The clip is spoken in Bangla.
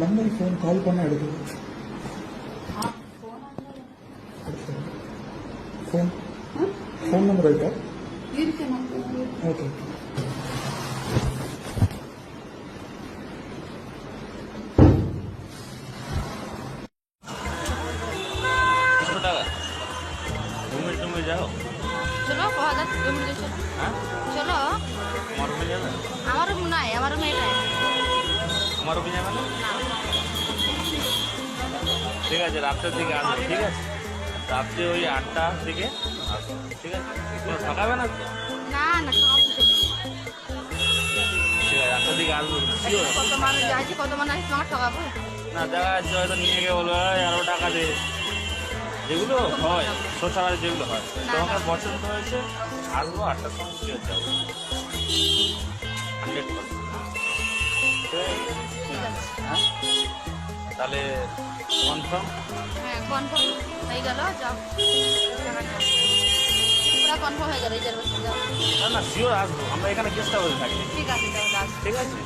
நம்மளை ஃபோன் கால் பண்ண எடுக்கணும் ஃபோன் ஃபோன் நம்பர் இருக்கா? ஓகே चलो बहुत चलो আমার রুমে যাবে না? ঠিক আছে রাত্রের দিকে আসবে ঠিক আছে? রাত্রে ওই আটটার দিকে আসবে ঠিক আছে? কোনো ঠকাবে না। ঠিক আছে রাত্রের দিকে আসবে শিওর কত মানুষ যাইছি কত মানুষ আসছে তোমাকে ঠকাবো? না দেখা যাচ্ছে হয়তো নিয়ে গিয়ে বলব "এই, টাকা দে। যেগুলো হয় সোশ্যাল যেগুলো হয়। তোমাকে পছন্দ হয়েছে আসব আটটার সময় যাব। হান্ড্রেড পার্সেন্ট তাহলে কনফার্ম হ্যাঁ কনফার্ম হয়ে গেল যাও। পুরো কনফার্ম হয়ে গেল রিজার্ভেশন যাও। না না শিওর আসব। আমরা এখানে গেস্ট হাউসে থাকি। ঠিক আছে আসো ঠিক আছে?